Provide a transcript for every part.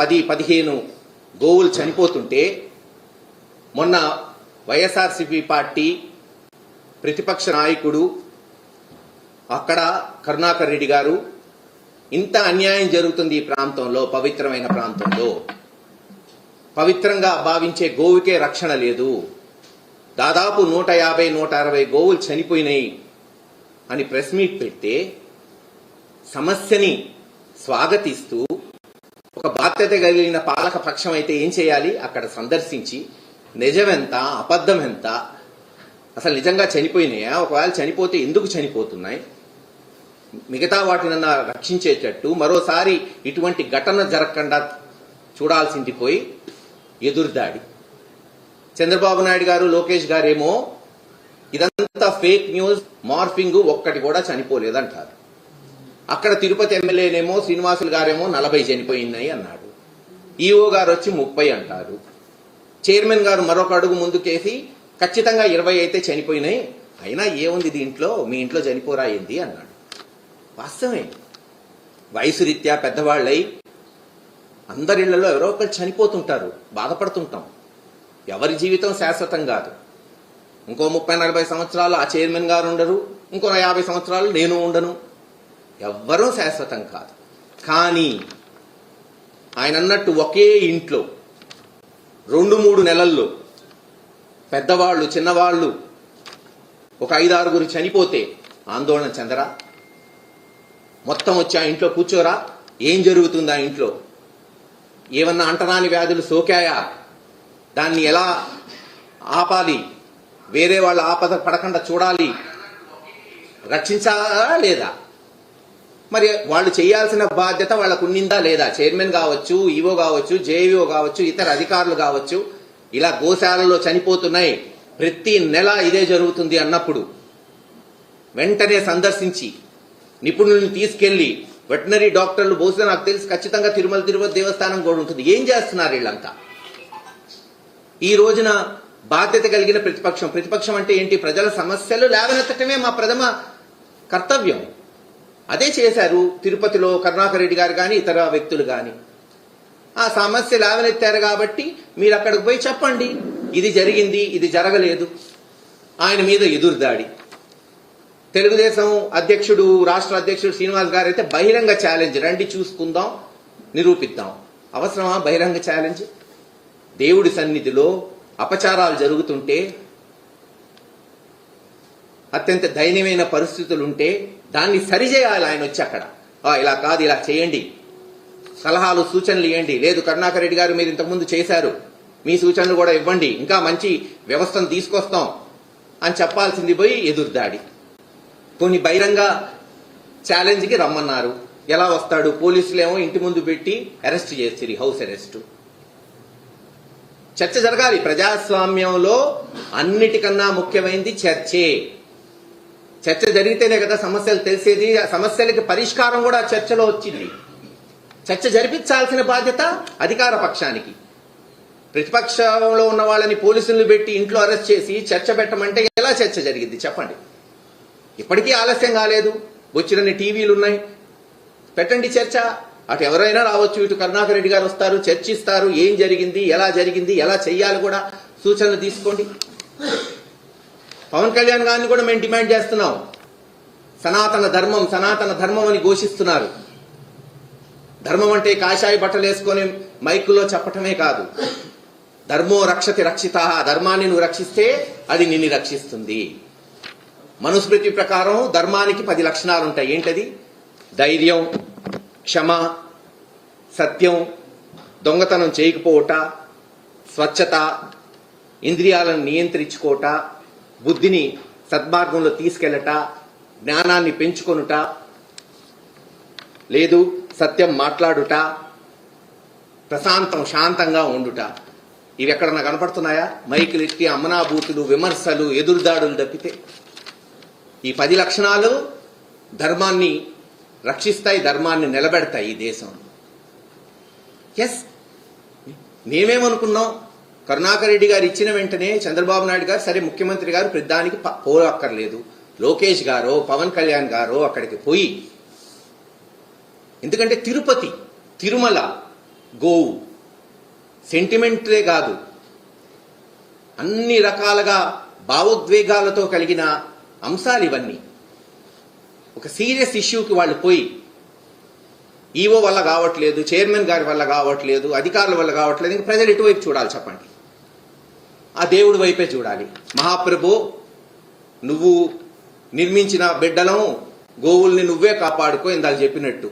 పది పదిహేను గోవులు చనిపోతుంటే మొన్న వైఎస్ఆర్సిపి పార్టీ ప్రతిపక్ష నాయకుడు అక్కడ కరుణాకర్ రెడ్డి గారు ఇంత అన్యాయం జరుగుతుంది ఈ ప్రాంతంలో పవిత్రమైన ప్రాంతంలో. పవిత్రంగా భావించే గోవుకే రక్షణ లేదు. దాదాపు నూట యాభై నూట అరవై గోవులు చనిపోయినాయి అని ప్రెస్ మీట్ పెడితే సమస్యని స్వాగతిస్తూ ఒక బాధ్యత కలిగిన పాలక పక్షం అయితే ఏం చేయాలి? అక్కడ సందర్శించి నిజమెంత అబద్ధం ఎంత అసలు నిజంగా చనిపోయినాయా? ఒకవేళ చనిపోతే ఎందుకు చనిపోతున్నాయి? మిగతా వాటినన్నా రక్షించేటట్టు మరోసారి ఇటువంటి ఘటన జరగకుండా చూడాల్సింది పోయి ఎదురుదాడి. చంద్రబాబు నాయుడు గారు లోకేష్ గారేమో ఇదంతా ఫేక్ న్యూస్ మార్ఫింగ్ ఒక్కటి కూడా చనిపోలేదంటారు. అక్కడ తిరుపతి ఎమ్మెల్యేనేమో శ్రీనివాసులు గారేమో నలభై చనిపోయినాయి అన్నాడు. ఈఓ గారు వచ్చి ముప్పై అంటారు. చైర్మన్ గారు మరొక అడుగు ముందుకేసి ఖచ్చితంగా ఇరవై అయితే చనిపోయినాయి. అయినా ఏముంది దీంట్లో? మీ ఇంట్లో చనిపోరా ఏంది? అన్నాడు. వాస్తవమే. వయసు రీత్యా పెద్దవాళ్ళై అందరిళ్ళలో ఎవరో ఒకరు చనిపోతుంటారు. బాధపడుతుంటాం. ఎవరి జీవితం శాశ్వతం కాదు. ఇంకో ముప్పై నలభై సంవత్సరాలు ఆ చైర్మన్ గారు ఉండరు. ఇంకో యాభై సంవత్సరాలు నేను ఉండను. ఎవ్వరూ శాశ్వతం కాదు. కానీ ఆయన అన్నట్టు ఒకే ఇంట్లో రెండు మూడు నెలల్లో పెద్దవాళ్ళు చిన్నవాళ్ళు ఒక ఐదారుగురు చనిపోతే ఆందోళన చెందరా? మొత్తం వచ్చి ఆ ఇంట్లో కూర్చోరా? ఏం జరుగుతుంది ఆ ఇంట్లో? ఏమన్నా అంటరాని వ్యాధులు సోకాయా? దాన్ని ఎలా ఆపాలి? వేరే వాళ్ళ ఆపద పడకుండా చూడాలి? రక్షించాలా లేదా? మరి వాళ్ళు చేయాల్సిన బాధ్యత వాళ్ళకు ఉన్నిందా లేదా? చైర్మన్ కావచ్చు ఈవో కావచ్చు జేఈఓ కావచ్చు ఇతర అధికారులు కావచ్చు ఇలా గోశాలలో చనిపోతున్నాయి. ప్రతి నెల ఇదే జరుగుతుంది అన్నప్పుడు వెంటనే సందర్శించి నిపుణుల్ని తీసుకెళ్ళి వెటనరీ డాక్టర్లు బహుశా నాకు తెలిసి ఖచ్చితంగా తిరుమల తిరుపతి దేవస్థానం కూడా ఉంటుంది. ఏం చేస్తున్నారు వీళ్ళంతా? ఈ రోజున బాధ్యత కలిగిన ప్రతిపక్షం. ప్రతిపక్షం అంటే ఏంటి? ప్రజల సమస్యలు లేవనెత్తటమే మా ప్రథమ కర్తవ్యం. అదే చేశారు తిరుపతిలో కరుణాకర్ రెడ్డి గారు కానీ ఇతర వ్యక్తులు కానీ ఆ సమస్య లేవనెత్తారు కాబట్టి మీరు అక్కడికి పోయి చెప్పండి. ఇది జరిగింది ఇది జరగలేదు. ఆయన మీద ఎదురుదాడి తెలుగుదేశం అధ్యక్షుడు రాష్ట్ర అధ్యక్షుడు శ్రీనివాస్ గారు అయితే బహిరంగ ఛాలెంజ్. రండి చూసుకుందాం నిరూపిద్దాం. అవసరమా బహిరంగ ఛాలెంజ్? దేవుడి సన్నిధిలో అపచారాలు జరుగుతుంటే అత్యంత దయనీయమైన పరిస్థితులు ఉంటే దాన్ని సరిచేయాలి ఆయన వచ్చి అక్కడ. ఇలా కాదు ఇలా చేయండి. సలహాలు సూచనలు ఇవ్వండి. లేదు కరుణాకర్ రెడ్డి గారు మీరు ఇంతకుముందు చేశారు. మీ సూచనలు కూడా ఇవ్వండి. ఇంకా మంచి వ్యవస్థను తీసుకొస్తాం అని చెప్పాల్సింది పోయి ఎదురుదాడి కొన్ని బహిరంగ ఛాలెంజ్కి రమ్మన్నారు. ఎలా వస్తాడు? పోలీసులేమో ఇంటి ముందు పెట్టి అరెస్ట్ చేసిరి హౌస్ అరెస్ట్. చర్చ జరగాలి. ప్రజాస్వామ్యంలో అన్నిటికన్నా ముఖ్యమైనది చర్చే. చర్చ జరిగితేనే కదా సమస్యలు తెలిసేది ఆ సమస్యలకి పరిష్కారం కూడా చర్చలో వచ్చింది. చర్చ జరిపించాల్సిన బాధ్యత అధికార పక్షానికి. ప్రతిపక్షంలో ఉన్న వాళ్ళని పోలీసులను పెట్టి ఇంట్లో అరెస్ట్ చేసి చర్చ పెట్టమంటే ఎలా చర్చ జరిగింది? చెప్పండి. ఇప్పటికీ ఆలస్యం కాలేదు. వచ్చినన్ని టీవీలు ఉన్నాయి. పెట్టండి చర్చ. అటు ఎవరైనా రావచ్చు ఇటు కరుణాకర్ రెడ్డి గారు వస్తారు చర్చిస్తారు ఏం జరిగింది ఎలా జరిగింది ఎలా చెయ్యాలి కూడా సూచనలు తీసుకోండి. పవన్ కళ్యాణ్ గారిని కూడా మేము డిమాండ్ చేస్తున్నాం. సనాతన ధర్మం సనాతన ధర్మం అని ఘోషిస్తున్నారు. ధర్మం అంటే కాషాయ బట్టలు వేసుకొని మైకులో చెప్పటమే కాదు. ధర్మో రక్షతి రక్షిత ధర్మాన్ని నువ్వు రక్షిస్తే అది నిన్ను రక్షిస్తుంది. మనుస్మృతి ప్రకారం ధర్మానికి పది లక్షణాలు ఉంటాయి. ఏంటది? ధైర్యం క్షమ సత్యం దొంగతనం చేయకపోవట స్వచ్ఛత ఇంద్రియాలను నియంత్రించుకోవట బుద్ధిని సద్మార్గంలో తీసుకెళ్ళట జ్ఞానాన్ని పెంచుకొనుట లేదు సత్యం మాట్లాడుట ప్రశాంతం శాంతంగా ఉండుట. ఇవి ఎక్కడన్నా కనపడుతున్నాయా? మైకులు ఎత్తి అమనాభూతులు విమర్శలు ఎదురుదాడులు తప్పితే. ఈ పది లక్షణాలు ధర్మాన్ని రక్షిస్తాయి ధర్మాన్ని నిలబెడతాయి ఈ దేశం. ఎస్ మేమేమనుకున్నాం? కరుణాకర్ రెడ్డి గారు ఇచ్చిన వెంటనే చంద్రబాబు నాయుడు గారు సరే ముఖ్యమంత్రి గారు పెద్దానికి పోలక్కర్లేదు పోరక్కర్లేదు. లోకేష్ గారో పవన్ కళ్యాణ్ గారో అక్కడికి పోయి ఎందుకంటే తిరుపతి తిరుమల గోవు సెంటిమెంటే కాదు. అన్ని రకాలుగా భావోద్వేగాలతో కలిగిన అంశాలు ఇవన్నీ. ఒక సీరియస్ ఇష్యూకి వాళ్ళు పోయి ఈవో వల్ల కావట్లేదు చైర్మన్ గారి వల్ల కావట్లేదు అధికారుల వల్ల కావట్లేదు ఇంకా ప్రజలు ఎటువైపు చూడాలి చెప్పండి? ఆ దేవుడి వైపే చూడాలి. మహాప్రభు నువ్వు నిర్మించిన బిడ్డలం గోవుల్ని నువ్వే కాపాడుకో ఇందాక చెప్పినట్టు.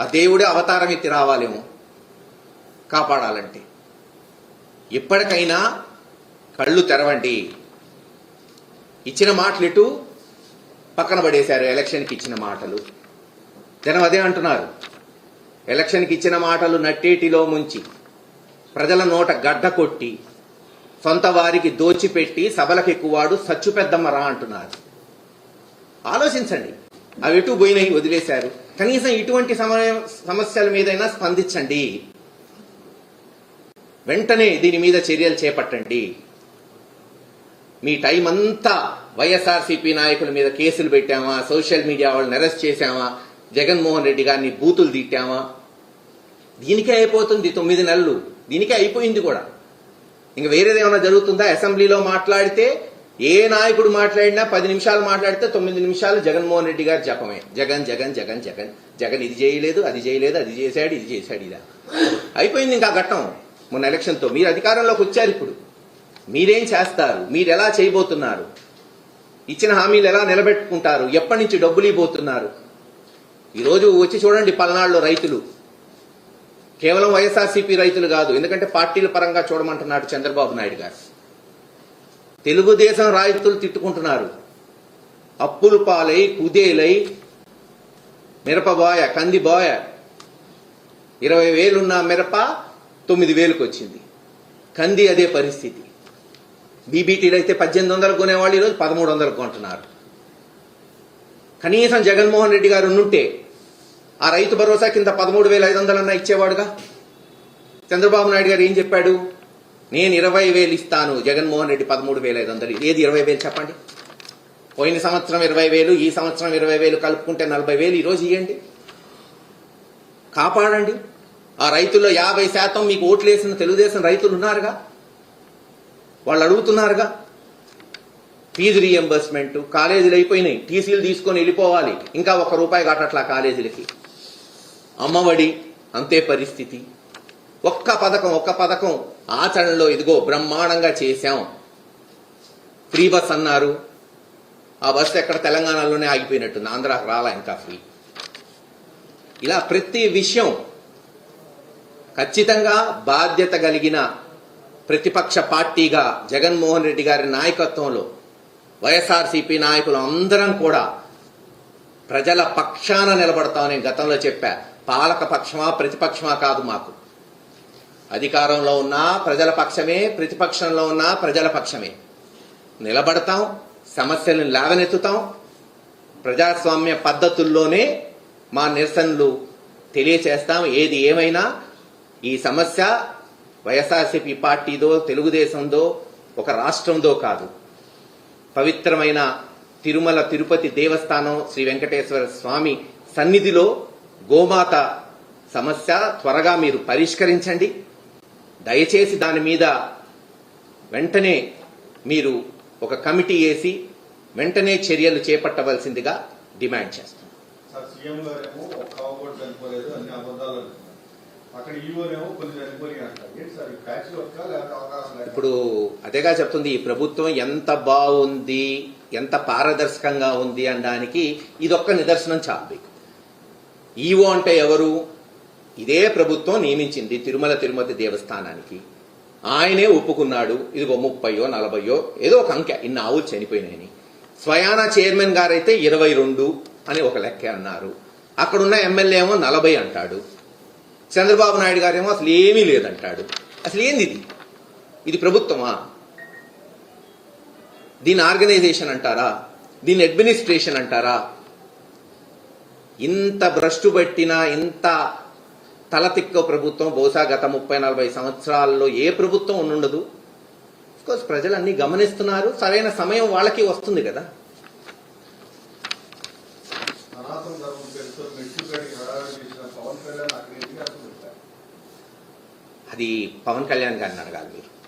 ఆ దేవుడే అవతారం ఎత్తి రావాలేమో కాపాడాలంటే. ఎప్పటికైనా కళ్ళు తెరవండి. ఇచ్చిన మాటలు ఇటు పక్కన పడేశారు ఎలక్షన్కి ఇచ్చిన మాటలు. జనం అదే అంటున్నారు. ఎలక్షన్కి ఇచ్చిన మాటలు నట్టేటిలో ముంచి ప్రజల నోట గడ్డ కొట్టి సొంత వారికి దోచిపెట్టి సభలకు ఎక్కువాడు సచ్చు పెద్దమ్మ రా అంటున్నారు. ఆలోచించండి. అవి ఎటు పోయినాయి వదిలేశారు. కనీసం ఇటువంటి సమస్యల మీదైనా స్పందించండి. వెంటనే దీని మీద చర్యలు చేపట్టండి. మీ టైం అంతా వైఎస్ఆర్సీపీ నాయకుల మీద కేసులు పెట్టామా? సోషల్ మీడియా వాళ్ళని అరెస్ట్ చేశామా? జగన్మోహన్ రెడ్డి గారిని బూతులు తిట్టామా? దీనికే అయిపోతుంది తొమ్మిది నెలలు. దీనికే అయిపోయింది కూడా. ఇంక వేరేదేమైనా జరుగుతుందా? అసెంబ్లీలో మాట్లాడితే ఏ నాయకుడు మాట్లాడినా పది నిమిషాలు మాట్లాడితే తొమ్మిది నిమిషాలు జగన్మోహన్ రెడ్డి గారు జపమే. జగన్ జగన్ జగన్ జగన్. జగన్ ఇది చేయలేదు అది చేయలేదు అది చేశాడు ఇది చేశాడు ఇదా. అయిపోయింది ఇంకా ఘట్టం. మొన్న ఎలక్షన్తో మీరు అధికారంలోకి వచ్చారు ఇప్పుడు. మీరేం చేస్తారు? మీరు ఎలా చేయబోతున్నారు? ఇచ్చిన హామీలు ఎలా నిలబెట్టుకుంటారు? ఎప్పటి నుంచి డబ్బులు ఇవ్వబోతున్నారు? ఈరోజు వచ్చి చూడండి పల్నాడులో రైతులు. కేవలం వైఎస్ఆర్సీపీ రైతులు కాదు ఎందుకంటే పార్టీల పరంగా చూడమంటున్నాడు చంద్రబాబు నాయుడు గారు. తెలుగుదేశం రైతులు తిట్టుకుంటున్నారు. అప్పులు పాలై కుదేలై మిరపబోయ కందిబోయ. ఇరవై వేలున్న మిరప తొమ్మిది వేలకు వచ్చింది. కంది అదే పరిస్థితి. బీబీటీలు అయితే పద్దెనిమిది వందలకు కొనేవాళ్ళు ఈరోజు పదమూడు వందలకు కొంటున్నారు. కనీసం జగన్మోహన్ రెడ్డి గారు ఉంటే ఆ రైతు భరోసా కింద పదమూడు వేల ఐదు వందలన్నా ఇచ్చేవాడుగా? చంద్రబాబు నాయుడు గారు ఏం చెప్పాడు? నేను ఇరవై వేలు ఇస్తాను. జగన్మోహన్ రెడ్డి పదమూడు వేల ఐదు వందలు. ఏది ఇరవై వేలు చెప్పండి? పోయిన సంవత్సరం ఇరవై వేలు ఈ సంవత్సరం ఇరవై వేలు కలుపుకుంటే నలభై వేలు ఈరోజు ఇవ్వండి కాపాడండి. ఆ రైతుల్లో యాభై శాతం మీకు ఓట్లేసిన తెలుగుదేశం రైతులు ఉన్నారుగా? వాళ్ళు అడుగుతున్నారుగా? ఫీజు రీఎంబర్స్మెంట్ కాలేజీలు అయిపోయినాయి. టీసీలు తీసుకొని వెళ్ళిపోవాలి. ఇంకా ఒక రూపాయి కట్టట్లా కాలేజీలకి? అమ్మఒడి అంతే పరిస్థితి. ఒక్క పథకం ఒక్క పథకం ఆచరణలో ఇదిగో బ్రహ్మాండంగా చేశాం. ఫ్రీ బస్ అన్నారు. ఆ బస్సు ఎక్కడ తెలంగాణలోనే ఆగిపోయినట్టుంది. ఆంధ్రాకి రాలా ఇంకా ఫ్రీ. ఇలా ప్రతి విషయం ఖచ్చితంగా బాధ్యత కలిగిన ప్రతిపక్ష పార్టీగా జగన్మోహన్ రెడ్డి గారి నాయకత్వంలో వైఎస్ఆర్సీపీ నాయకులు అందరం కూడా ప్రజల పక్షాన నిలబడతామని గతంలో చెప్పా. పాలక పక్షమా ప్రతిపక్షమా కాదు మాకు. అధికారంలో ఉన్నా ప్రజల పక్షమే ప్రతిపక్షంలో ఉన్నా ప్రజల పక్షమే. నిలబడతాం సమస్యలను లేవనెత్తుతాం. ప్రజాస్వామ్య పద్ధతుల్లోనే మా నిరసనలు తెలియచేస్తాం. ఏది ఏమైనా ఈ సమస్య వైఎస్ఆర్సీపీ పార్టీదో తెలుగుదేశందో ఒక రాష్ట్రందో కాదు. పవిత్రమైన తిరుమల తిరుపతి దేవస్థానం శ్రీ వెంకటేశ్వర స్వామి సన్నిధిలో గోమాత సమస్య త్వరగా మీరు పరిష్కరించండి. దయచేసి దాని మీద వెంటనే మీరు ఒక కమిటీ వేసి వెంటనే చర్యలు చేపట్టవలసిందిగా డిమాండ్ చేస్తాం. సార్ సీఎం గారేమో ఒక కావు కూడా చనిపోలేదు అన్ని అబద్ధాలు అంటున్నారు అక్కడ ఈవోనేమో కొన్ని చనిపోయి అంటారు ఏంటి సార్ ఈ ప్యాచ్ వర్క్ లేకపోతే అవకాశం లేదు? ఇప్పుడు అదేగా చెప్తుంది ఈ ప్రభుత్వం ఎంత బాగుంది ఎంత పారదర్శకంగా ఉంది అనడానికి ఇదొక్క నిదర్శనం చాలు ఈవో అంటే ఎవరు? ఇదే ప్రభుత్వం నియమించింది తిరుమల తిరుమతి దేవస్థానానికి. ఆయనే ఒప్పుకున్నాడు. ఇదిగో ముప్పయో నలభయో ఏదో ఒక అంకె. ఇన్ని ఆవులు చనిపోయినాయని. స్వయానా చైర్మన్ గారైతే ఇరవై రెండు అని ఒక లెక్క అన్నారు. అక్కడున్న ఎమ్మెల్యే ఏమో నలభై అంటాడు. చంద్రబాబు నాయుడు గారేమో అసలు ఏమీ లేదంటాడు. అసలు ఏంది ఇది? ఇది ప్రభుత్వమా? దీని ఆర్గనైజేషన్ అంటారా? దీని అడ్మినిస్ట్రేషన్ అంటారా? ఇంత భ్రష్టు పట్టిన ఇంత తలతిక్క ప్రభుత్వం బహుశా గత ముప్పై నలభై సంవత్సరాల్లో ఏ ప్రభుత్వం ఉండుండదు. కోర్స్ ప్రజలు అన్ని గమనిస్తున్నారు. సరైన సమయం వాళ్ళకి వస్తుంది కదా. అది పవన్ కళ్యాణ్ గారిని అడగాలి మీరు.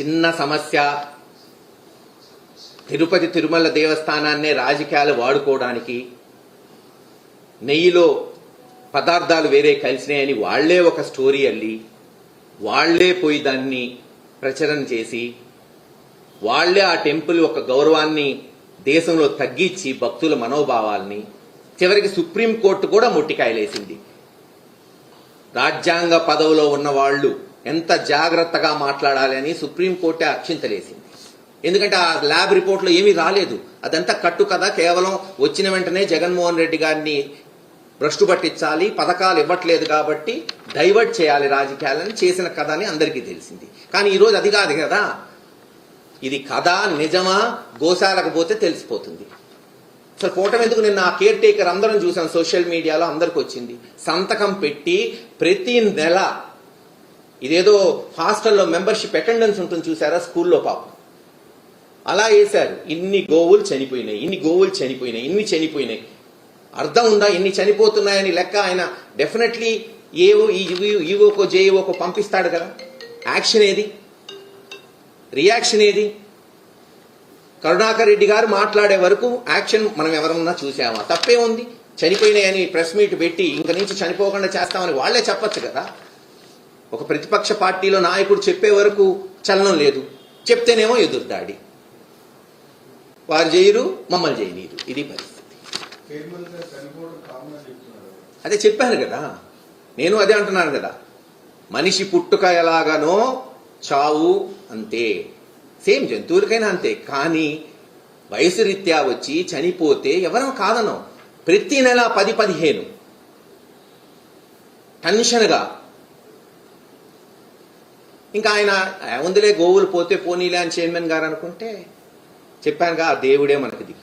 చిన్న సమస్య. తిరుపతి తిరుమల దేవస్థానాన్నే రాజకీయాలు వాడుకోవడానికి నెయ్యిలో పదార్థాలు వేరే కలిసినాయని వాళ్ళే ఒక స్టోరీ అల్లి వాళ్ళే పోయి దాన్ని ప్రచురణ చేసి వాళ్ళే ఆ టెంపుల్ ఒక గౌరవాన్ని దేశంలో తగ్గించి భక్తుల మనోభావాల్ని చివరికి సుప్రీంకోర్టు కూడా ముట్టికాయలేసింది. రాజ్యాంగ పదవిలో ఉన్న వాళ్ళు ఎంత జాగ్రత్తగా మాట్లాడాలి అని సుప్రీంకోర్టే అక్షింతలేసింది. ఎందుకంటే ఆ ల్యాబ్ రిపోర్ట్లో ఏమీ రాలేదు. అదంతా కట్టు కదా కేవలం వచ్చిన వెంటనే జగన్మోహన్ రెడ్డి గారిని భ్రష్టు పట్టించాలి పథకాలు ఇవ్వట్లేదు కాబట్టి డైవర్ట్ చేయాలి రాజకీయాలని చేసిన కథ అని అందరికీ తెలిసింది. కానీ ఈరోజు అది కాదు కదా. ఇది కథ నిజమా? గోశాలకు పోతే తెలిసిపోతుంది. అసలు పోవటం ఎందుకు? నిన్న ఆ కేర్ టేకర్ అందరం చూసాం సోషల్ మీడియాలో అందరికి వచ్చింది. సంతకం పెట్టి ప్రతి నెల ఇదేదో హాస్టల్లో మెంబర్షిప్ అటెండెన్స్ ఉంటుంది చూసారా? స్కూల్లో పాపం. అలా వేశారు. ఇన్ని గోవులు చనిపోయినాయి ఇన్ని గోవులు చనిపోయినాయి ఇన్ని చనిపోయినాయి. అర్థం ఉందా? ఇన్ని చనిపోతున్నాయని లెక్క ఆయన డెఫినెట్లీ ఏవో ఈవోకో జేఈఓకో పంపిస్తాడు కదా. యాక్షన్ ఏది? రియాక్షన్ ఏది? కరుణాకర్ రెడ్డి గారు మాట్లాడే వరకు యాక్షన్ మనం ఎవరన్నా చూసామా? తప్పే ఉంది. చనిపోయినాయని ప్రెస్ మీట్ పెట్టి ఇంక నుంచి చనిపోకుండా చేస్తామని వాళ్ళే చెప్పొచ్చు కదా. ఒక ప్రతిపక్ష పార్టీలో నాయకుడు చెప్పే వరకు చలనం లేదు. చెప్తేనేమో ఎదురుదాడి. వారు చేయరు మమ్మల్ని చేయనీరు ఇది పరిస్థితి. అదే చెప్పాను కదా. నేను అదే అంటున్నాను కదా. మనిషి పుట్టుక ఎలాగానో చావు అంతే. సేమ్ జంతువులకైనా అంతే. కానీ వయసు రీత్యా వచ్చి చనిపోతే ఎవరో కాదనం. ప్రతి నెల పది పదిహేను. టెన్షన్గా. ఇంకా ఆయన "ఆ, ఉందిలే గోవులు పోతే పోనీలే అని చైర్మన్ గారు అనుకుంటే చెప్పానుగా ఆ దేవుడే మనకు దిక్కు